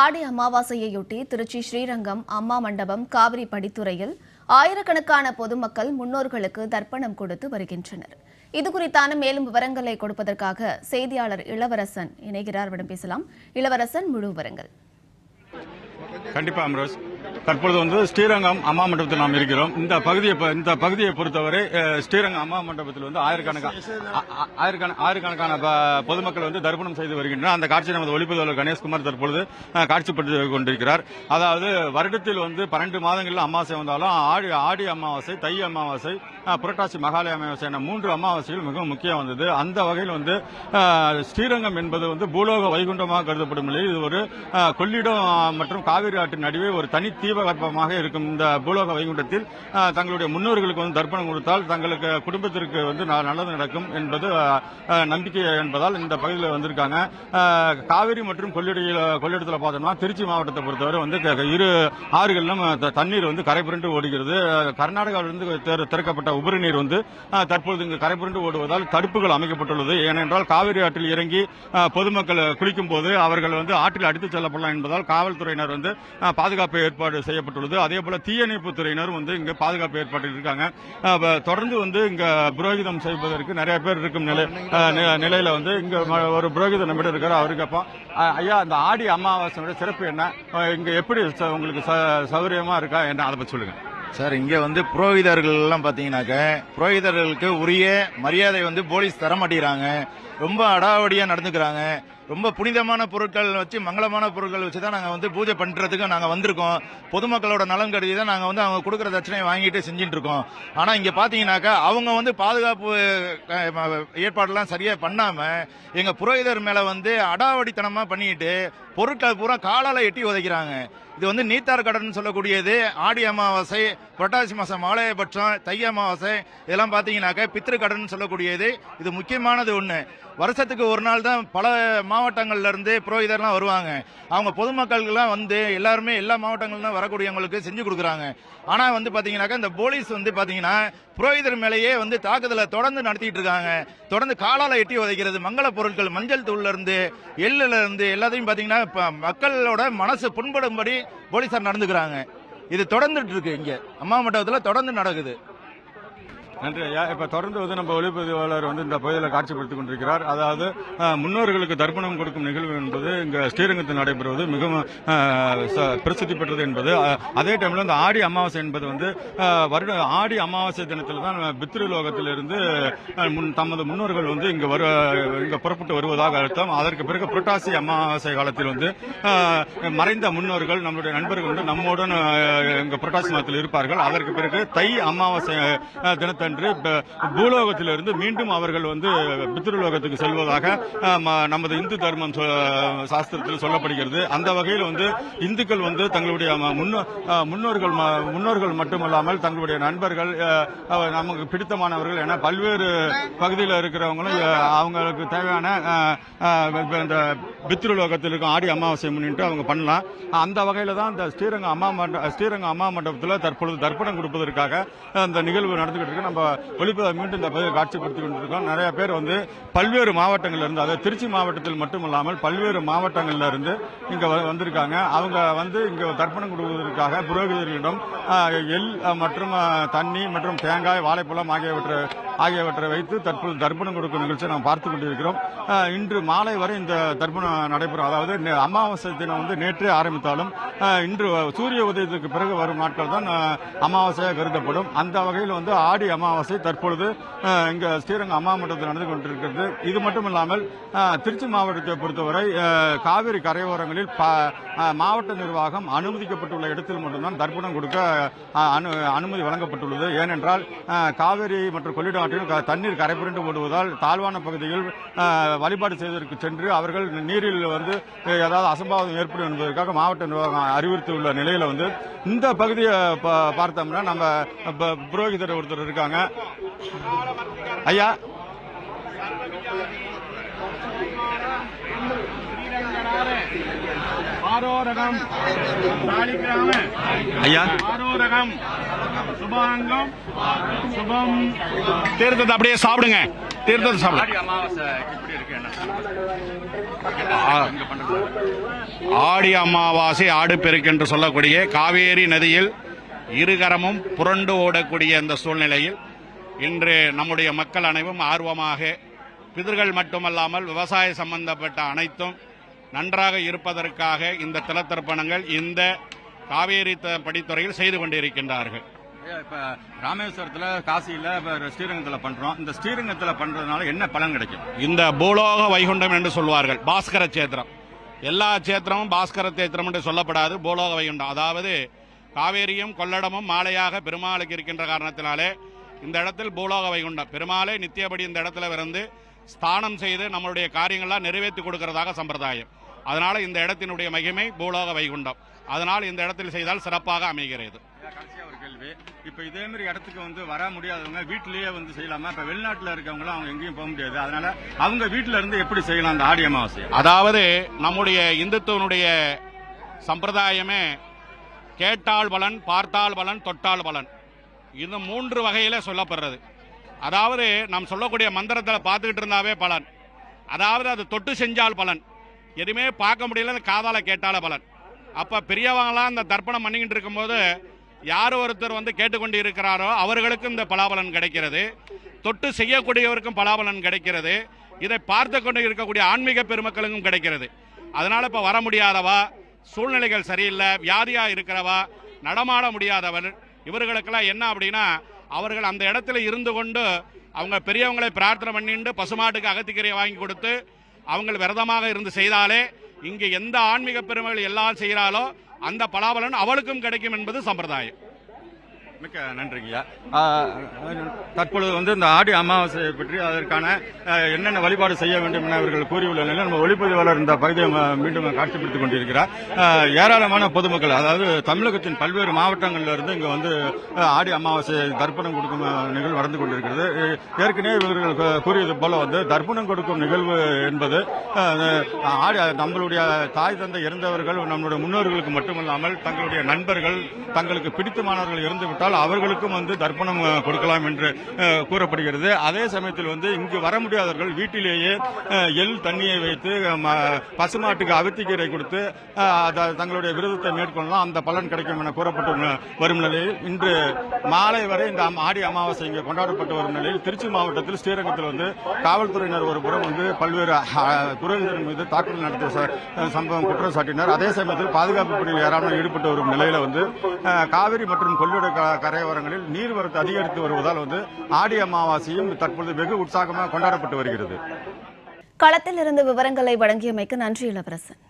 ஆடி அமாவாசையையொட்டி திருச்சி ஸ்ரீரங்கம் அம்மா மண்டபம் காவிரி படித்துறையில் ஆயிரக்கணக்கான பொதுமக்கள் முன்னோர்களுக்கு தர்ப்பணம் கொடுத்து வருகின்றனர். இது குறித்தான மேலும் விவரங்களை கொடுப்பதற்காக செய்தியாளர் இளவரசன் இணைகிறார். பேசலாம். இளவரசன் முழு விவரங்கள். கண்டிப்பா அம்ரோஸ். தற்பொழுது வந்து ஸ்ரீரங்கம் அம்மா மண்டபத்தில் நாம் இருக்கிறோம். இந்த பகுதியை இந்த பகுதியை பொறுத்தவரை ஸ்ரீரங்கம் அம்மா மண்டபத்தில் வந்து ஆயிரக்கணக்கான ஆயிரக்கணக்கான ப- பொதுமக்கள் வந்து தர்ப்பணம் செய்து வருகின்றனர். அந்த காட்சி நமது ஒளிப்பதிவாளர் கணேஷ்குமார் தற்பொழுது அஹ், காட்சிப்படுத்தி கொண்டிருக்கிறார். அதாவது வருடத்தில் வந்து பன்னெண்டு மாதங்களில் அமாவாசை வந்தாலும் ஆடி ஆடி அமாவாசை தை அமாவாசை புரட்டாசி மகாலய அமாவாசை என மூன்று அமாவாசைகள் மிகவும் முக்கியம் வந்தது. அந்த வகையில் வந்து ஸ்ரீரங்கம் என்பது வந்து பூலோக வைகுண்டமாக கருதப்படும் நிலையில் இது ஒரு கொள்ளிடம் மற்றும் காவிரி ஆற்றின் நடுவே ஒரு தனி தீபகற்பமாக இருக்கும் இந்த பூலோக வைகுண்டத்தில் தங்களுடைய முன்னோர்களுக்கு வந்து தர்ப்பணம் கொடுத்தால் தங்களுக்கு குடும்பத்திற்கு வந்து நல்லது நடக்கும் என்பது நம்பிக்கை என்பதால் இந்த பகுதியில் வந்திருக்காங்க. காவிரி மற்றும் கொள்ளிடையில் கொள்ளிடத்தில் பார்த்தோம்னா திருச்சி மாவட்டத்தை பொறுத்தவரை வந்து இரு ஆறுகளிலும் த- தண்ணீர் வந்து கரைபுரண்டு ஓடுகிறது. கர்நாடகாவிலிருந்து திற- திறக்கப்பட்ட உபரி நீர் வந்து தற்பொழுது இங்கு கரைபுரண்டு ஓடுவதால் தடுப்புகள் அமைக்கப்பட்டுள்ளது. ஏனென்றால் காவிரி ஆற்றில் இறங்கி பொதுமக்கள் குளிக்கும் போது அவர்கள் வந்து ஆற்றில் அடித்துச் செல்லப்படலாம் என்பதால் காவல்துறையினர் வந்து பாதுகாப்பு ஏற்ப ஏற்பாடு செய்யப்பட்டுள்ளது. அதே போல தீயணைப்பு துறையினர் வந்து இங்க பாதுகாப்பு ஏற்பாட்டில் இருக்காங்க. தொடர்ந்து வந்து இங்க புரோகிதம் செய்வதற்கு நிறைய பேர் இருக்கும் நிலை நிலையில வந்து இங்க ம- ஒரு புரோகிதர் நம்மிடம் இருக்காரு. அவருக்கு அப்போ ஐயா அந்த ஆடி அமாவாசையோட சிறப்பு என்ன? இங்க எப்படி ச- உங்களுக்கு ச- சௌகரியமா இருக்கா? என்ன அதை பத்தி சொல்லுங்க. சார் இங்க வந்து புரோகிதர்கள் எல்லாம் பாத்தீங்கன்னாக்க புரோகிதர்களுக்கு உரிய மரியாதை வந்து போலீஸ் தர மாட்டேங்கிறாங்க. ரொம்ப அடாவடியாக நடந்துக்கிறாங்க. ரொம்ப புனிதமான பொருட்கள் வச்சு மங்களமான பொருட்கள் வச்சு தான் நாங்கள் வந்து பூஜை பண்ணுறதுக்கு நாங்கள் வந்திருக்கோம். பொதுமக்களோட நலன் கருதி தான் நாங்கள் வந்து அவங்க கொடுக்குற தட்சணையை வாங்கிட்டு செஞ்சுட்டு இருக்கோம். ஆனால் இங்கே பார்த்தீங்கன்னாக்கா அவங்க வந்து பாதுகாப்பு ஏற்பாடெல்லாம் சரியாக பண்ணாமல் எங்கள் புரோகிதர் மேலே வந்து அடாவடித்தனமாக பண்ணிட்டு பொருட்கள் பூரா காலால் எட்டி உதைக்கிறாங்க. இது வந்து நீத்தார் கடன் சொல்லக்கூடியது ஆடி அமாவாசை புரட்டாசி மாதம் மாலையபட்சம் தை அமாவாசை இதெல்லாம் பார்த்தீங்கன்னாக்கா பித்திரு கடன் சொல்லக்கூடியது. இது முக்கியமானது ஒன்று வருஷத்துக்கு ஒரு நாள் தான் பல மாவட்டங்கள்லேருந்து புரோகிதர்லாம் வருவாங்க. அவங்க பொதுமக்கள்லாம் வந்து எல்லாருமே எல்லா மாவட்டங்கள்லாம் வரக்கூடியவங்களுக்கு செஞ்சு கொடுக்குறாங்க. ஆனால் வந்து பார்த்தீங்கன்னாக்கா இந்த போலீஸ் வந்து பார்த்தீங்கன்னா புரோகிதர் மேலேயே வந்து தாக்குதலை தொடர்ந்து நடத்திட்டு இருக்காங்க. தொடர்ந்து காலால் எட்டி உதைக்கிறது மங்கள பொருட்கள் மஞ்சள் தூள்லேருந்து எள்ளுலேருந்து எல்லாத்தையும் பார்த்தீங்கன்னா இப்போ மக்களோட மனசு புண்படும்படி போலீஸார் நடந்துக்கிறாங்க. இது தொடர்ந்துட்டு இருக்கு இங்கே. அம்மா மண்டபத்தில் தொடர்ந்து நடக்குது. நன்றி ஐயா இப்ப தொடர்ந்து வந்து நம்ம ஒளிப்பதிவாளர் வந்து இந்த பகுதியில் காட்சிப்படுத்திக் கொண்டிருக்கிறார். அதாவது முன்னோர்களுக்கு தர்ப்பணம் கொடுக்கும் நிகழ்வு என்பது இங்க ஸ்ரீரங்கத்தில் நடைபெறுவது மிகவும் ச- பிரசித்தி பெற்றது என்பது அதே டைம்ல இந்த ஆடி அமாவாசை என்பது வந்து வருட ஆடி அமாவாசை தினத்தில் தான் பித்ருலோகத்திலிருந்து அஹ், முன் தமது முன்னோர்கள் வந்து இங்கே வரு இங்க புறப்பட்டு வருவதாக அர்த்தம். அதற்கு பிறகு புரட்டாசி அமாவாசை காலத்தில் வந்து மறைந்த முன்னோர்கள் நம்மளுடைய நண்பர்கள் வந்து நம்முடன் இங்கே இங்க புரட்டாசி மாதத்தில் இருப்பார்கள். அதற்கு பிறகு தை அமாவாசை அஹ், தினத்தன்று ப- பூலோகத்திலிருந்து மீண்டும் அவர்கள் வந்து பித்ருலோகத்துக்கு செல்வதாக நமது இந்து தர்மம் சாஸ்திரத்தில் சொல்லப்படுகிறது. அந்த வகையில் வந்து இந்துக்கள் வந்து தங்களுடைய முன்னோ- முன்னோர்கள் ம- முன்னோர்கள் மட்டுமல்லாமல் தங்களுடைய நண்பர்கள் நமக்கு பிடித்தமானவர்கள் என பல்வேறு பகுதியில் இருக்கிறவங்களும் அவங்களுக்கு தேவையான இந்த பித்ருலோகத்தில் இருக்கும் ஆடி அமாவாசை முன்னிட்டு அவங்க பண்ணலாம். அந்த வகையில் தான் இந்த ஸ்ரீரங்கம் அம்மா மண்ட ஸ்ரீரங்கம் அம்மா மண்டபத்தில் தற்பொழுது தர்ப்பணம் கொடுப்பதற்காக அந்த நிகழ்வு நடந்துகிட்டு இருக்கு. நம்ம ஒழிப்பதை மீண்டும் இந்த பகுதியை காட்சிப்படுத்திக் கொண்டிருக்கோம் நிறைய பேர் வந்து பல்வேறு மாவட்டங்களிலிருந்து அதாவது திருச்சி மாவட்டத்தில் மட்டுமல்லாமல் பல்வேறு மாவட்டங்களில் இருந்து இங்க வ- வந்திருக்காங்க. அவங்க வந்து இங்க தர்ப்பணம் கொடுப்பதற்காக புரோகிதர்களிடம் எல் எள் மற்றும் தண்ணி மற்றும் தேங்காய் வாழைப்பழம் ஆகியவற்றை ஆகியவற்றை வைத்து தற்போது தர்ப்பணம் கொடுக்கும் நிகழ்ச்சியை நாம் பார்த்து கொண்டிருக்கிறோம். இன்று மாலை வரை இந்த தர்ப்பணம் நடைபெறும். அதாவது நே- அமாவாசை தினம் வந்து நேற்றே ஆரம்பித்தாலும் இன்று சூரிய உதயத்துக்கு பிறகு வரும் நாட்கள் தான் அமாவாசையாக கருதப்படும். அந்த வகையில் வந்து ஆடி அமாவாசை தற்பொழுது இங்கே இங்க ஸ்ரீரங்கம் அம்மா மட்டத்தில் நடந்து கொண்டிருக்கிறது. இது மட்டும் இல்லாமல் திருச்சி மாவட்டத்தை பொறுத்தவரை காவிரி கரையோரங்களில் ப- மாவட்ட நிர்வாகம் அனுமதிக்கப்பட்டுள்ள இடத்தில் மட்டும்தான் தர்ப்பணம் கொடுக்க அனு- அனுமதி வழங்கப்பட்டுள்ளது. ஏனென்றால் காவிரி மற்றும் கொள்ளிடம் ஆற்றில் க- தண்ணீர் கரைபுரண்டு ஓடுவதால் தாழ்வான பகுதியில் வழிபாடு செய்வதற்கு சென்று அவர்கள் நீரில் வந்து ஏதாவது அசம்பாவிதம் ஏற்படும் என்பதற்காக மாவட்ட நிர்வாகம் அறிவுறுத்தியுள்ள நிலையில் வந்து இந்த பகுதியை பா- பார்த்தோம்னா நம்ம ப- புரோகிதர் ஒருத்தர் இருக்காங்க. ஐயா. ஆரோரகம் சாலிக்கிராம ஐயா. ஆரோரகம் சுபாங்கம் சுபம். தீர்த்தத்தை அப்படியே சாப்பிடுங்க. தீர்த்தம் சாப்பிடலாம் ஆடி அமாவாசை ஆடி ஆடுபெருக்கு என்று சொல்லக்கூடிய காவேரி நதியில் இருகரமும் புரண்டு ஓடக்கூடிய இந்த சூழ்நிலையில் இன்று நம்முடைய மக்கள் அனைவரும் ஆர்வமாக பிதர்கள் மட்டுமல்லாமல் விவசாய சம்பந்தப்பட்ட அனைத்தும் நன்றாக இருப்பதற்காக இந்த திலத்தர்ப்பணங்கள் இந்த காவேரி படித்துறையில் செய்து கொண்டிருக்கின்றார்கள். இப்ப ராமேஸ்வரத்துல காசியில இப்ப ஸ்ரீரங்கத்துல பண்றோம். இந்த ஸ்ரீரங்கத்துல பண்றதுனால என்ன பலன் கிடைக்கும்? இந்த பூலோக வைகுண்டம் என்று சொல்வார்கள் பாஸ்கர சேத்திரம். எல்லா சேத்திரமும் பாஸ்கர சேத்திரம் என்று சொல்லப்படாது பூலோக வைகுண்டம். அதாவது காவேரியும் கொள்ளடமும் மாலையாக பெருமாளுக்கு இருக்கின்ற காரணத்தினாலே இந்த இடத்தில் பூலோக வைகுண்டம். பெருமாளே நித்தியபடி இந்த இடத்துல இருந்து ஸ்தானம் செய்து நம்மளுடைய காரியங்கள்லாம் நிறைவேற்றி கொடுக்கிறதாக சம்பிரதாயம். அதனால இந்த இடத்தினுடைய மகிமை பூலோக வைகுண்டம். அதனால் இந்த இடத்தில் செய்தால் சிறப்பாக அமைகிறது. ஒரு கேள்வி. இப்ப இதே மாதிரி இடத்துக்கு வந்து வர முடியாதவங்க வீட்டிலேயே வந்து செய்யலாமா? இப்ப வெளிநாட்டுல இருக்கவங்களும் அவங்க எங்கேயும் போக முடியாது. அதனால அவங்க வீட்டுல இருந்து எப்படி செய்யலாம்? அந்த ஆடி அமாவாசை அதாவது நம்முடைய இந்துத்துவனுடைய சம்பிரதாயமே கேட்டால் பலன் பார்த்தால் பலன் தொட்டால் பலன். இது மூன்று வகையில் சொல்லப்படுறது. அதாவது நாம் சொல்லக்கூடிய மந்திரத்தில் பார்த்துக்கிட்டு இருந்தாவே பலன். அதாவது அது தொட்டு செஞ்சால் பலன். எதுவுமே பார்க்க முடியல அந்த காதால கேட்டால பலன். அப்போ பெரியவங்களாம் இந்த தர்ப்பணம் பண்ணிக்கிட்டு இருக்கும்போது யார் ஒருத்தர் வந்து கேட்டுக்கொண்டு இருக்கிறாரோ அவர்களுக்கும் இந்த பலாபலன் கிடைக்கிறது. தொட்டு செய்யக்கூடியவருக்கும் பலாபலன் கிடைக்கிறது. இதை பார்த்து கொண்டு இருக்கக்கூடிய ஆன்மீக பெருமக்களுக்கும் கிடைக்கிறது. அதனால் இப்போ வர முடியாதவா? சூழ்நிலைகள் சரியில்லை வியாதியாக இருக்கிறவா நடமாட முடியாதவர் இவர்களுக்கெல்லாம் என்ன அப்படின்னா அவர்கள் அந்த இடத்துல இருந்து கொண்டு அவங்க பெரியவங்களை பிரார்த்தனை பண்ணிட்டு பசுமாட்டுக்கு அகத்திக்கரையை வாங்கி கொடுத்து அவங்கள் விரதமாக இருந்து செய்தாலே இங்கே எந்த ஆன்மீக பெருமைகள் எல்லாம் செய்கிறாலோ அந்த பலாபலன் அவளுக்கும் கிடைக்கும் என்பது சம்பிரதாயம். மிக்க நன்றிங்கய்யா. தற்பொழுது வந்து இந்த ஆடி அமாவாசையை பற்றி அதற்கான என்னென்ன வழிபாடு செய்ய வேண்டும் என அவர்கள் கூறியுள்ள நிலையில் நம்ம ஒளிப்பதிவாளர் இந்த பகுதியை மீண்டும் காட்சிப்படுத்திக் கொண்டிருக்கிறார். ஏராளமான பொதுமக்கள் அதாவது தமிழகத்தின் பல்வேறு மாவட்டங்களில் இருந்து வந்து ஆடி அமாவாசை தர்ப்பணம் கொடுக்கும் நிகழ்வு நடந்து கொண்டிருக்கிறது. ஏற்கனவே இவர்கள் கூறியது போல வந்து தர்ப்பணம் கொடுக்கும் நிகழ்வு என்பது ஆடி நம்மளுடைய தாய் தந்தை இறந்தவர்கள் நம்மளுடைய முன்னோர்களுக்கு மட்டுமல்லாமல் தங்களுடைய நண்பர்கள் தங்களுக்கு பிடித்தமானவர்கள் இருந்துவிட்டால் இருந்தால் அவர்களுக்கும் வந்து தர்ப்பணம் கொடுக்கலாம் என்று கூறப்படுகிறது. அதே சமயத்தில் வந்து இங்கு வர முடியாதவர்கள் வீட்டிலேயே எள் தண்ணியை வைத்து ம- பசுமாட்டுக்கு அவித்திக்கீரை கொடுத்து தங்களுடைய விரதத்தை மேற்கொள்ளலாம். அந்த பலன் கிடைக்கும் என கூறப்பட்டு வரும் நிலையில் இன்று மாலை வரை இந்த ஆடி அமாவாசை இங்கு கொண்டாடப்பட்டு வரும் நிலையில் திருச்சி மாவட்டத்தில் ஸ்ரீரங்கத்தில் வந்து காவல்துறையினர் ஒரு புறம் வந்து பல்வேறு துறையினர் மீது தாக்குதல் நடத்திய சம்பவம் குற்றம் சாட்டினார் அதே சமயத்தில் பாதுகாப்பு பணியில் யாராலும் ஈடுபட்டு வரும் நிலையில வந்து காவிரி மற்றும் கொள்ளிட க- கரையோரங்களில் நீர்வரத்து அதிகரித்து வருவதால் வந்து ஆடி அமாவாசையும் தற்பொழுது வெகு உற்சாகமாக கொண்டாடப்பட்டு வருகிறது. களத்தில் இருந்து விவரங்களை வழங்கியமைக்கு நன்றி இளவரசன்.